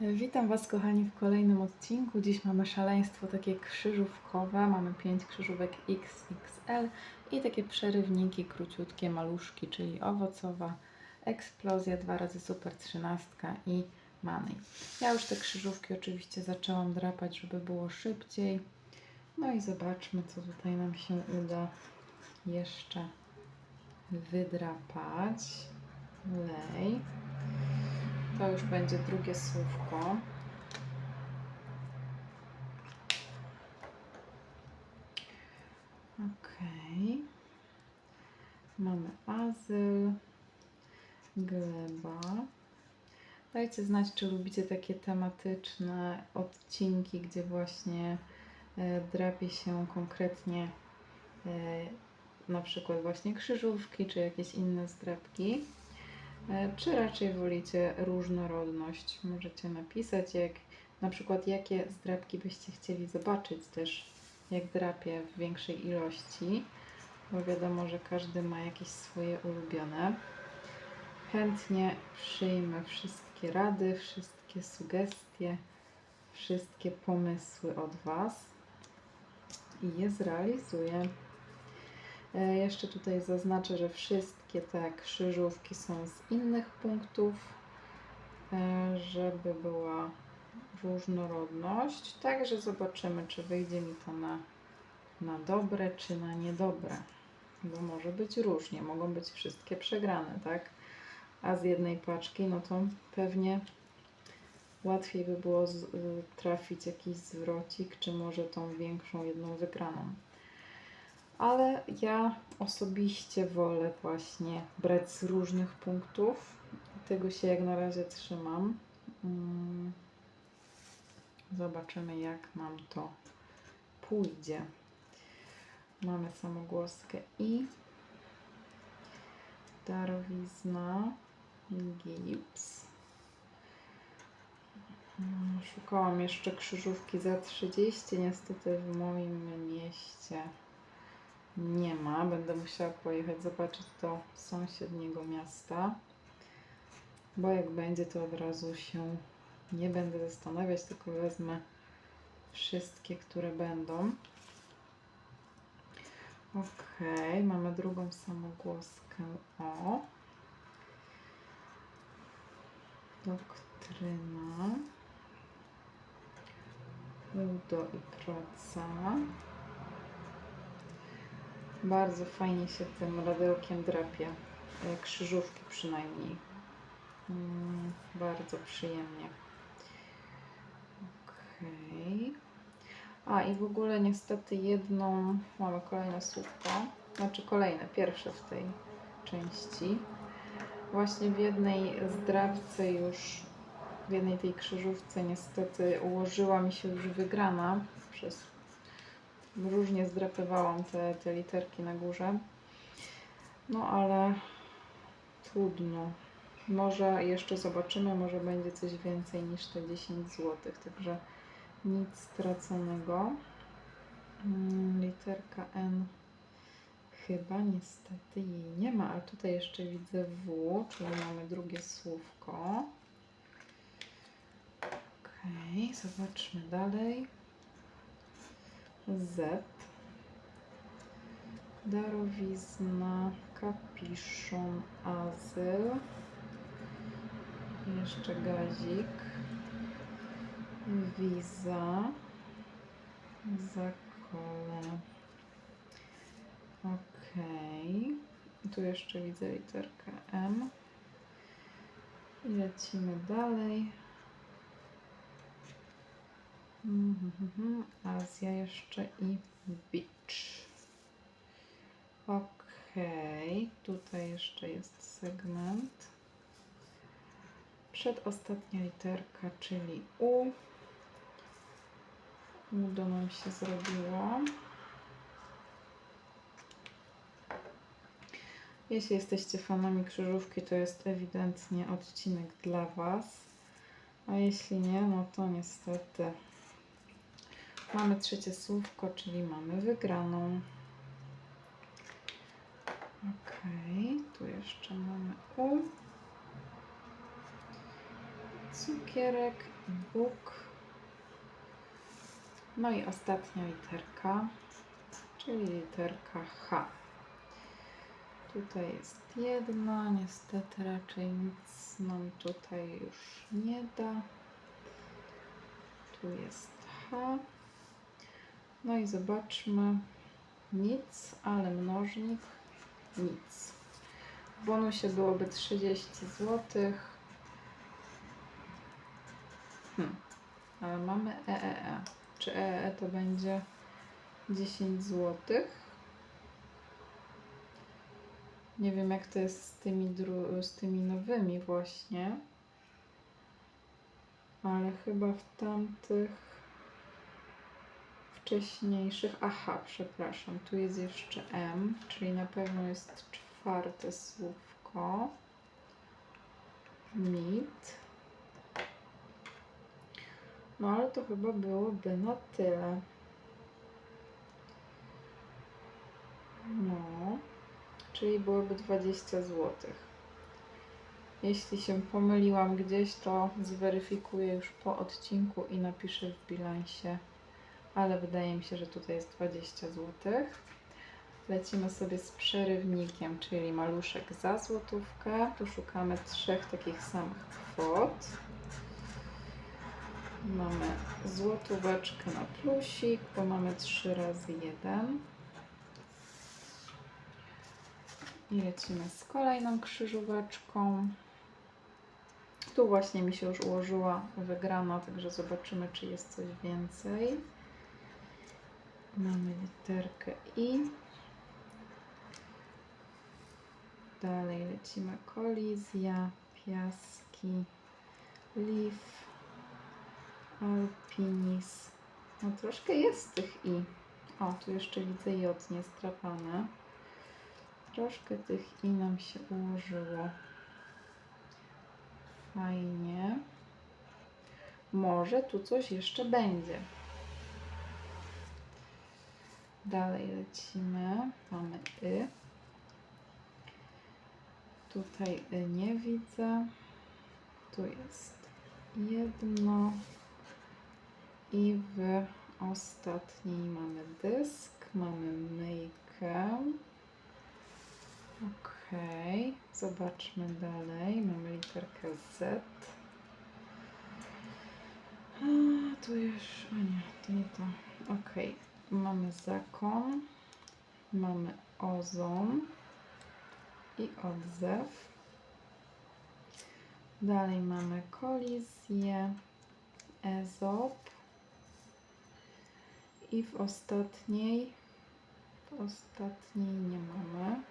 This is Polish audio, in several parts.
Witam Was, kochani, w kolejnym odcinku. Dziś mamy szaleństwo takie krzyżówkowe. Mamy 5 krzyżówek XXL i takie przerywniki króciutkie, maluszki, czyli owocowa, eksplozja, dwa razy super trzynastka i money. Ja już te krzyżówki oczywiście zaczęłam drapać, żeby było szybciej. No i zobaczmy, co tutaj nam się uda jeszcze wydrapać. Lej. To już będzie drugie słówko. Ok. Mamy azyl, gleba. Dajcie znać, czy lubicie takie tematyczne odcinki, gdzie właśnie e, drapie się konkretnie e, na przykład właśnie krzyżówki, czy jakieś inne zdrapki. E, Czy raczej wolicie różnorodność? Możecie napisać, jak na przykład jakie zdrapki byście chcieli zobaczyć też, jak drapie w większej ilości, bo wiadomo, że każdy ma jakieś swoje ulubione. Chętnie przyjmę wszystkie rady, wszystkie sugestie, wszystkie pomysły od Was i je zrealizuję. E, Jeszcze tutaj zaznaczę, że wszystkie te krzyżówki są z innych punktów, e, żeby była różnorodność. Także zobaczymy, czy wyjdzie mi to na, na dobre, czy na niedobre. Bo może być różnie, mogą być wszystkie przegrane, tak? A z jednej paczki, no to pewnie łatwiej by było y, trafić jakiś zwrocik, czy może tą większą jedną wygraną ale ja osobiście wolę właśnie brać z różnych punktów. Tego się jak na razie trzymam. Mm. Zobaczymy, jak nam to pójdzie. Mamy samogłoskę i darowizna, gips. Mm, Szukałam jeszcze krzyżówki za 30, niestety w moim mieście nie ma. Będę musiała pojechać zobaczyć do sąsiedniego miasta, bo jak będzie, to od razu się nie będę zastanawiać, tylko wezmę wszystkie, które będą. Ok, mamy drugą samogłoskę o. Doktryna. Udo i praca. Bardzo fajnie się tym radełkiem drapie. e, Krzyżówki przynajmniej. Mm, bardzo przyjemnie. Okej. A i w ogóle niestety jedną, mamy kolejne słówko, znaczy kolejne, pierwsze w tej części. Właśnie w jednej zdrabce już, w jednej tej krzyżówce niestety ułożyła mi się już wygrana przez różnie zdrapywałam te, te literki na górze. No ale trudno. Może jeszcze zobaczymy, może będzie coś więcej niż te 10 zł, także nic straconego. Mm, Literka N chyba niestety jej nie ma, ale tutaj jeszcze widzę W, czyli mamy drugie słówko. Okej, zobaczmy dalej. Z. Darowizna, kapiszon, azyl. Jeszcze gazik. Wiza. Zakole. Ok. Tu jeszcze widzę literkę M. I lecimy dalej. Mhm, Azja jeszcze i beach. Ok, tutaj jeszcze jest segment. Przedostatnia literka, czyli U. Udo nam się zrobiło. Jeśli jesteście fanami krzyżówki, to jest ewidentnie odcinek dla Was. A jeśli nie, no to niestety Mamy trzecie słówko, czyli mamy wygraną. Ok, tu jeszcze mamy U. cukierek Bóg. No i ostatnia literka, czyli literka H. Tutaj jest jedna, niestety raczej nic nam tutaj już nie da. Tu jest H. No i zobaczmy. Nic, ale mnożnik nic. W bonusie byłoby 30 zł. Hmm. Ale mamy EEE. Czy EEE to będzie 10 zł? Nie wiem jak to jest z tymi, z tymi nowymi właśnie. Ale chyba w tamtych wcześniejszych. Aha, przepraszam, tu jest jeszcze M, czyli na pewno jest czwarte słówko. Mit. No ale to chyba byłoby na tyle. No, czyli byłoby 20 zł. Jeśli się pomyliłam gdzieś, to zweryfikuję już po odcinku i napiszę w bilansie ale wydaje mi się, że tutaj jest 20 zł. Lecimy sobie z przerywnikiem, czyli maluszek za złotówkę. Tu szukamy trzech takich samych kwot. Mamy złotóweczkę na plusik, bo mamy 3 razy 1. I lecimy z kolejną krzyżóweczką. Tu właśnie mi się już ułożyła wygrana, także zobaczymy, czy jest coś więcej. Mamy literkę I. Dalej lecimy kolizja, piaski, leaf, alpinis. No troszkę jest tych I. O, tu jeszcze widzę J niestrapane. Troszkę tych I nam się ułożyło. Fajnie. Może tu coś jeszcze będzie. Dalej lecimy. Mamy Y. Tutaj Y nie widzę. Tu jest jedno. I w ostatniej mamy dysk. Mamy myjkę. Ok. Zobaczmy dalej. Mamy literkę Z. A, tu już. A nie, to nie to. Ok. Mamy zakon, mamy ozon i odzew. Dalej mamy kolizję, ezop i w ostatniej, w ostatniej nie mamy.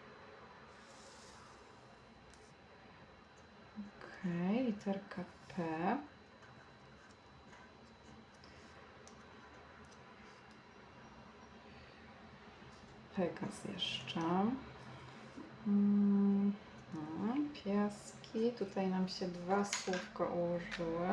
Ok, literka P. Pegas jeszcze. Mm, no, piaski. Tutaj nam się dwa słówka ułożyły.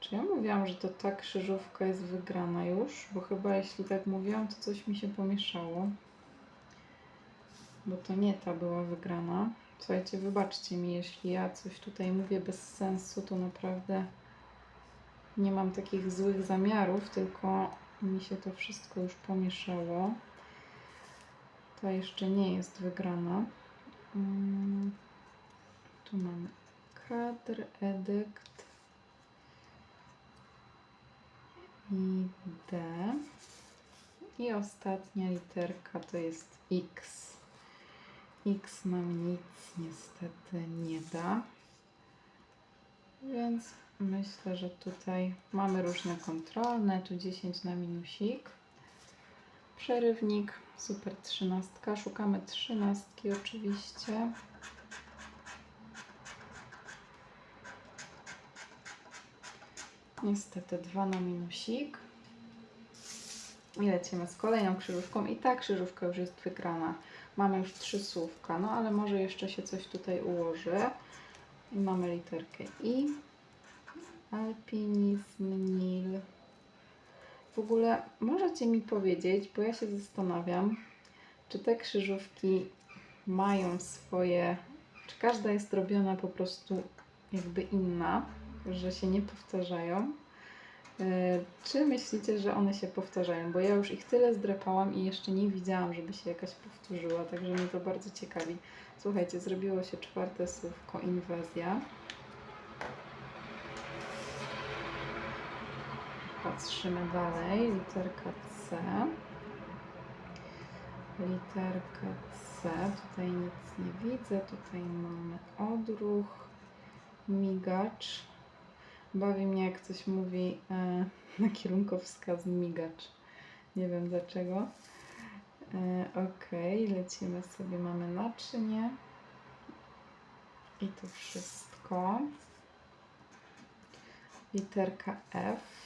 Czy ja mówiłam, że to ta krzyżówka jest wygrana już? Bo chyba jeśli tak mówiłam, to coś mi się pomieszało. Bo to nie ta była wygrana. Słuchajcie, wybaczcie mi, jeśli ja coś tutaj mówię bez sensu, to naprawdę nie mam takich złych zamiarów, tylko mi się to wszystko już pomieszało. Ta jeszcze nie jest wygrana. Mm, Tu mamy kadr, edykt i D. I ostatnia literka to jest X. X nam nic niestety nie da. Więc myślę, że tutaj mamy różne kontrolne. Tu 10 na minusik. Przerywnik, super trzynastka. Szukamy trzynastki oczywiście. Niestety dwa na minusik. I lecimy z kolejną krzyżówką. I ta krzyżówka już jest wygrana. Mamy już trzy słówka, no ale może jeszcze się coś tutaj ułoży. I mamy literkę I. Alpinizm, Nil. W ogóle możecie mi powiedzieć, bo ja się zastanawiam, czy te krzyżówki mają swoje, czy każda jest robiona po prostu jakby inna, że się nie powtarzają. E, Czy myślicie, że one się powtarzają? Bo ja już ich tyle zdrapałam i jeszcze nie widziałam, żeby się jakaś powtórzyła, także mnie to bardzo ciekawi. Słuchajcie, zrobiło się czwarte słówko inwazja. Patrzymy dalej. Literka C. Literka C. Tutaj nic nie widzę. Tutaj mamy odruch, migacz. Bawi mnie, jak coś mówi e, na kierunkowskaz migacz. Nie wiem dlaczego. E, ok, lecimy sobie. Mamy naczynie. I to wszystko. Literka F.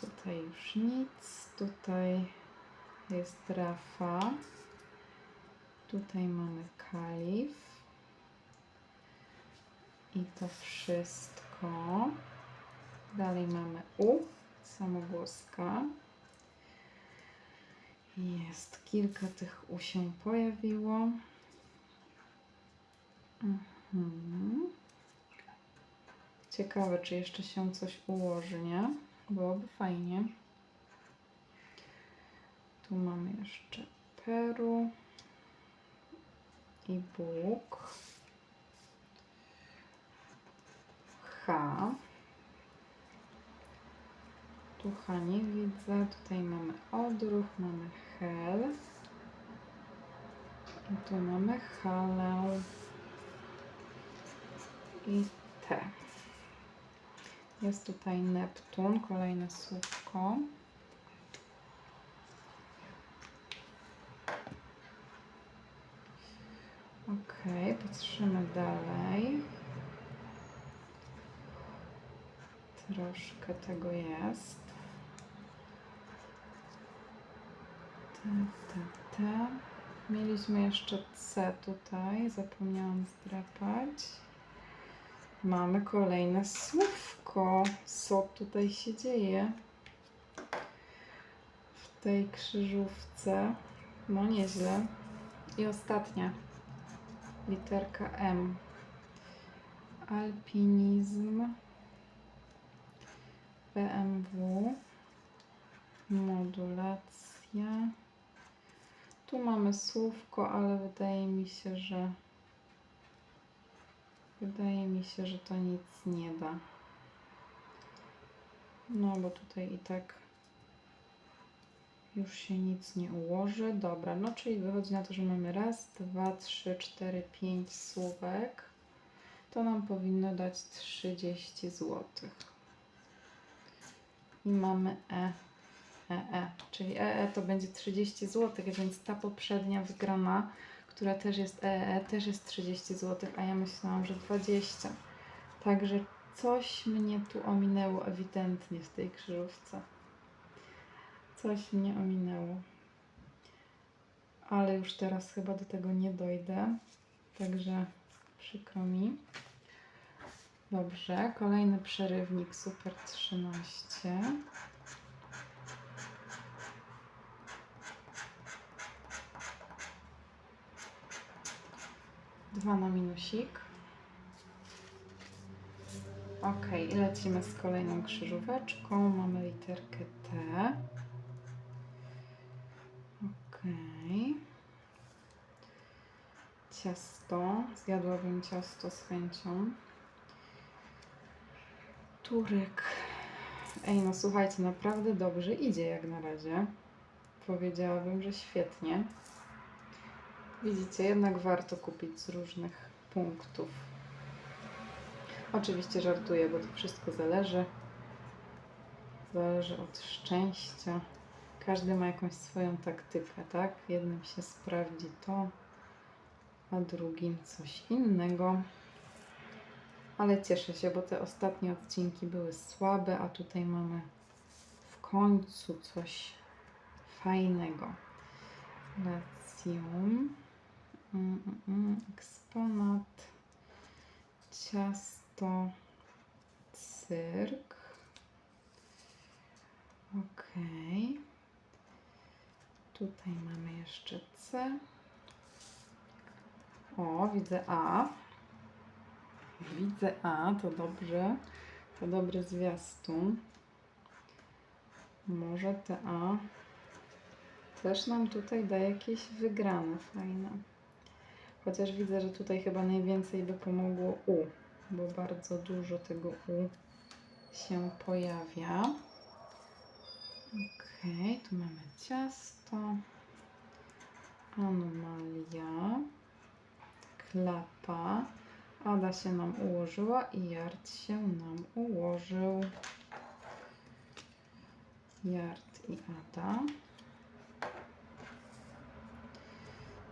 Tutaj już nic. Tutaj jest Rafa. Tutaj mamy kalif. I to wszystko. Dalej mamy U, samogłoska. Jest kilka tych U się pojawiło. Mhm. Ciekawe, czy jeszcze się coś ułoży, nie? Byłoby fajnie. Tu mamy jeszcze Peru i Bóg. H. Tu H nie widzę. Tutaj mamy odruch, mamy hel. I tu mamy halę. I T. Jest tutaj Neptun, kolejne słówko. Ok, patrzymy dalej. Troszkę tego jest. T, T, T. Mieliśmy jeszcze C tutaj, zapomniałam zdrapać. Mamy kolejne słówko. Co tutaj się dzieje? W tej krzyżówce. No nieźle. I ostatnia. Literka M. Alpinizm. BMW. Modulacja. Tu mamy słówko, ale wydaje mi się, że wydaje mi się, że to nic nie da. No bo tutaj i tak już się nic nie ułoży. Dobra, no czyli wychodzi na to, że mamy raz, dwa, trzy, cztery, pięć słówek. To nam powinno dać 30 zł. I mamy E. EE, czyli EE to będzie 30 zł, więc ta poprzednia wygrana, która też jest EE, też jest 30 zł, a ja myślałam, że 20. Także coś mnie tu ominęło ewidentnie w tej krzyżówce. Coś mnie ominęło. Ale już teraz chyba do tego nie dojdę, także przykro mi. Dobrze, kolejny przerywnik Super 13. Dwa na minusik. Ok, i lecimy z kolejną krzyżóweczką. Mamy literkę T. Ok. Ciasto. Zjadłabym ciasto z chęcią. Turek. Ej, no słuchajcie, naprawdę dobrze idzie jak na razie. Powiedziałabym, że świetnie. Widzicie, jednak warto kupić z różnych punktów. Oczywiście żartuję, bo to wszystko zależy. Zależy od szczęścia. Każdy ma jakąś swoją taktykę, tak? Jednym się sprawdzi to, a drugim coś innego. Ale cieszę się, bo te ostatnie odcinki były słabe, a tutaj mamy w końcu coś fajnego. Lacjum. Mm, mm, mm, eksponat. Ciasto. Cyrk. Okej. Tutaj mamy jeszcze C. O, widzę A. Widzę A, to dobrze. To dobry zwiastun. Może te A też nam tutaj da jakieś wygrane fajne. Chociaż widzę, że tutaj chyba najwięcej by pomogło U, bo bardzo dużo tego U się pojawia. Okej, tu mamy ciasto, anomalia, klapa. Ada się nam ułożyła i Jart się nam ułożył. Jart i Ada.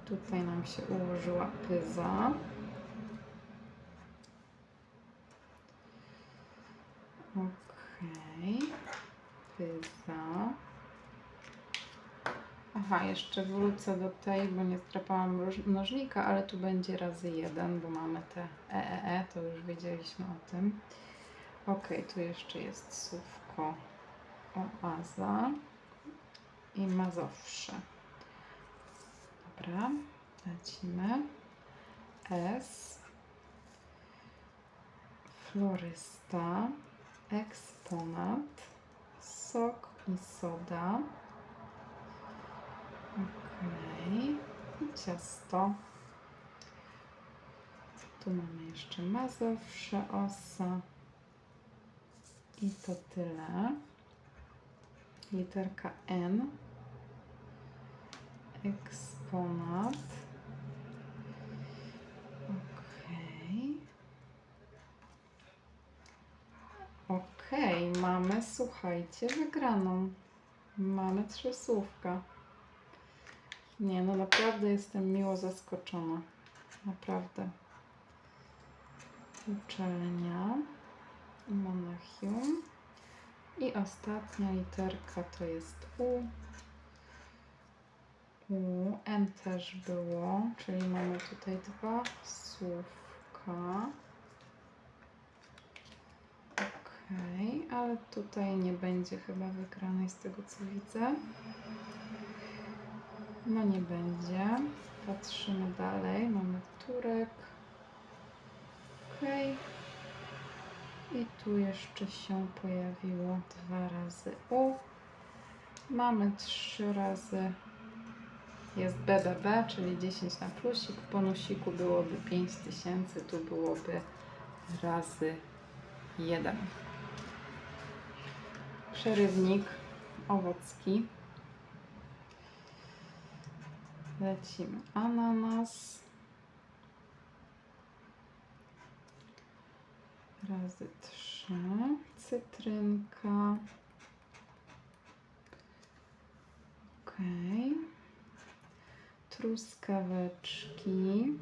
Tutaj nam się ułożyła pyza. Okej. Pyza. Aha, jeszcze wrócę do tej, bo nie strapałam mnoż- mnożnika, ale tu będzie razy jeden, bo mamy te EEE, to już wiedzieliśmy o tym. Ok, tu jeszcze jest słówko oaza i Mazowsze. Dobra, lecimy. S. Florysta. Eksponat. Sok i soda. Okej. I ciasto. Tu mamy jeszcze Mazowsze osa. I to tyle. Literka N. Eksponat. Okej. Okej, mamy, słuchajcie, wygraną. Mamy trzy słówka. Nie, no naprawdę jestem miło zaskoczona. Naprawdę. Uczelnia. Monachium. I ostatnia literka to jest U. U. N też było, czyli mamy tutaj dwa słówka. Okej, ale tutaj nie będzie chyba wygranej z tego co widzę. No nie będzie. Patrzymy dalej. Mamy turek. Okej. I tu jeszcze się pojawiło dwa razy U. Mamy trzy razy jest BBB, czyli 10 na plusik. W bonusiku byłoby 5000, tu byłoby razy 1. Przerywnik owocki. Lecimy. Ananas. Razy 3. Cytrynka. Okej. Truskaweczki.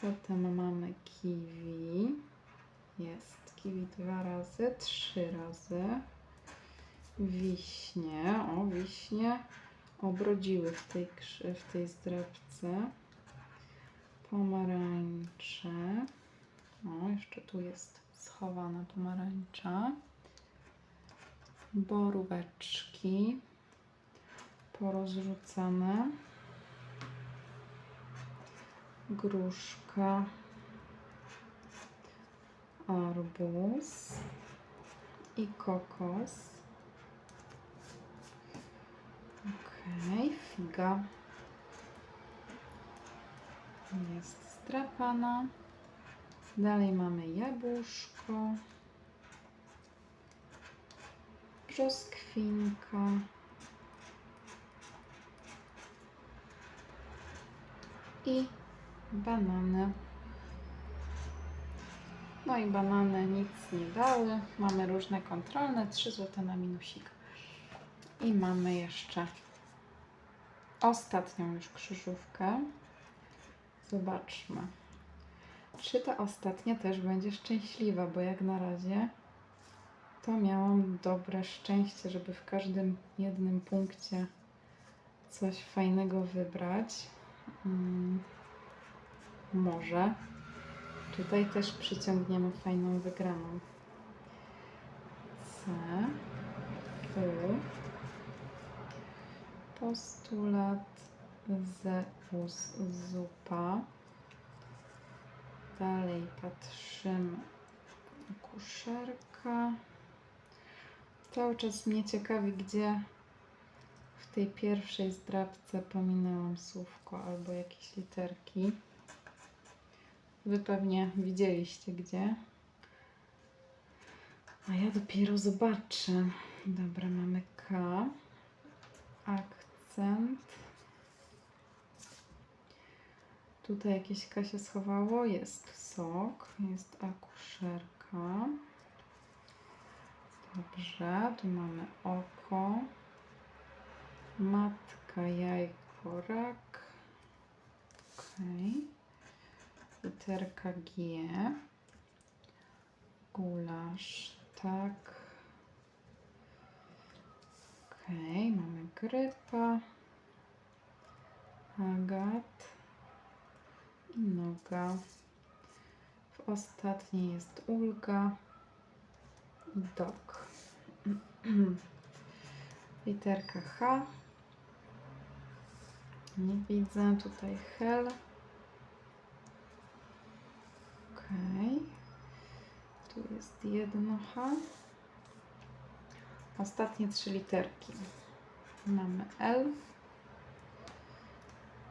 Potem mamy kiwi. Jest kiwi dwa razy, trzy razy. Wiśnie. O, wiśnie obrodziły w tej, w tej zdrabce. Pomarańcze. O, jeszcze tu jest schowana pomarańcza. Boróweczki porozrzucane. Gruszka. Arbuz. I kokos. Okej, figa. Jest strapana. Dalej mamy jabłuszko. Brzoskwinka. I banany. No i banany nic nie dały. Mamy różne kontrolne, 3 zł na minusik. I mamy jeszcze ostatnią już krzyżówkę. Zobaczmy. Czy ta ostatnia też będzie szczęśliwa, bo jak na razie to miałam dobre szczęście, żeby w każdym jednym punkcie coś fajnego wybrać. Mm, może tutaj też przyciągniemy fajną wygraną. C. U. Postulat Zeus zupa. Dalej patrzymy. Kuszerka. Cały czas mnie ciekawi, gdzie w tej pierwszej zdrabce pominęłam słówko albo jakieś literki. Wy pewnie widzieliście gdzie. A ja dopiero zobaczę. Dobra, mamy K. Akcent. Tutaj jakieś K się schowało. Jest sok. Jest akuszerka. Dobrze, tu mamy oko. Matka, jajko, rak. Okej. Literka G. Gulasz, tak. Okej, mamy grypa. Agat. I noga. W ostatniej jest ulga. I dok. Literka H. Nie widzę. Tutaj hel. Okej. Tu jest jedno H. Ostatnie trzy literki. Mamy L.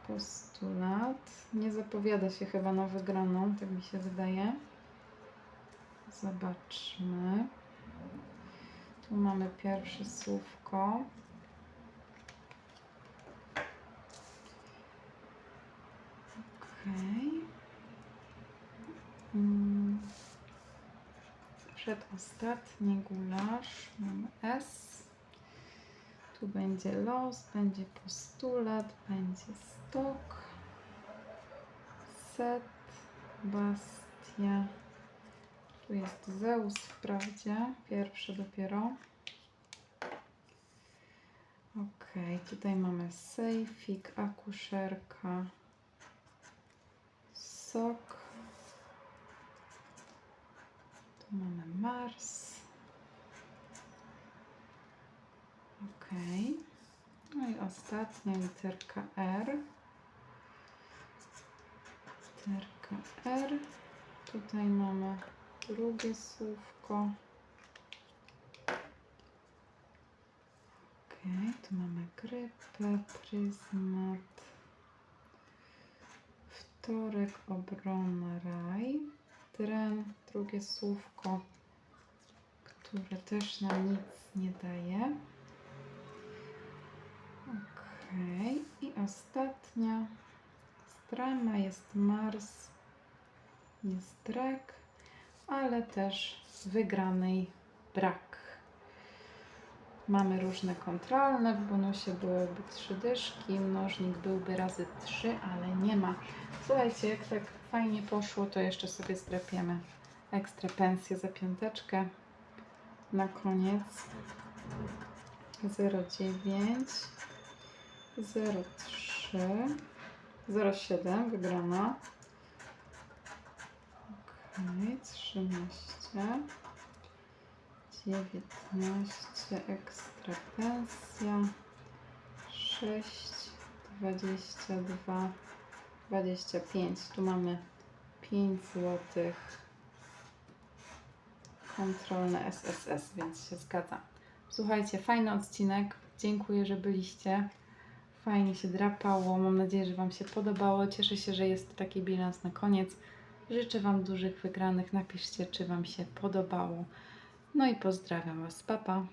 Postulat. Nie zapowiada się chyba na wygraną, tak mi się wydaje. Zobaczmy. Tu mamy pierwsze słówko. Okej. Mm. Przedostatni gulasz. Mamy S. Tu będzie los, będzie postulat, będzie stok. Set, bastia. Tu jest Zeus wprawdzie, pierwszy dopiero. Ok, tutaj mamy sejfik, akuszerka, sok. Tu mamy Mars. Ok. No i ostatnia literka R. Literka R. Tutaj mamy drugie słówko. Ok, tu mamy grypę, pryzmat. Wtorek, obrona, raj. Tren, drugie słówko, które też nam nic nie daje. Ok, i ostatnia strama jest Mars, jest drak, ale też wygranej brak. Mamy różne kontrolne, w bonusie byłyby trzy dyszki, mnożnik byłby razy trzy, ale nie ma. Słuchajcie, jak tak fajnie poszło, to jeszcze sobie zdrapiemy ekstra pensję za piąteczkę. Na koniec. 09 03 07 wygrana. Okej, 13 19 ekstra pensja. 6 22 25 tu mamy 5 złotych kontrolne SSS, więc się zgadza. Słuchajcie, fajny odcinek. Dziękuję, że byliście. Fajnie się drapało. Mam nadzieję, że Wam się podobało. Cieszę się, że jest taki bilans na koniec. Życzę Wam dużych wygranych. Napiszcie, czy Wam się podobało. No i pozdrawiam Was. Papa. Pa.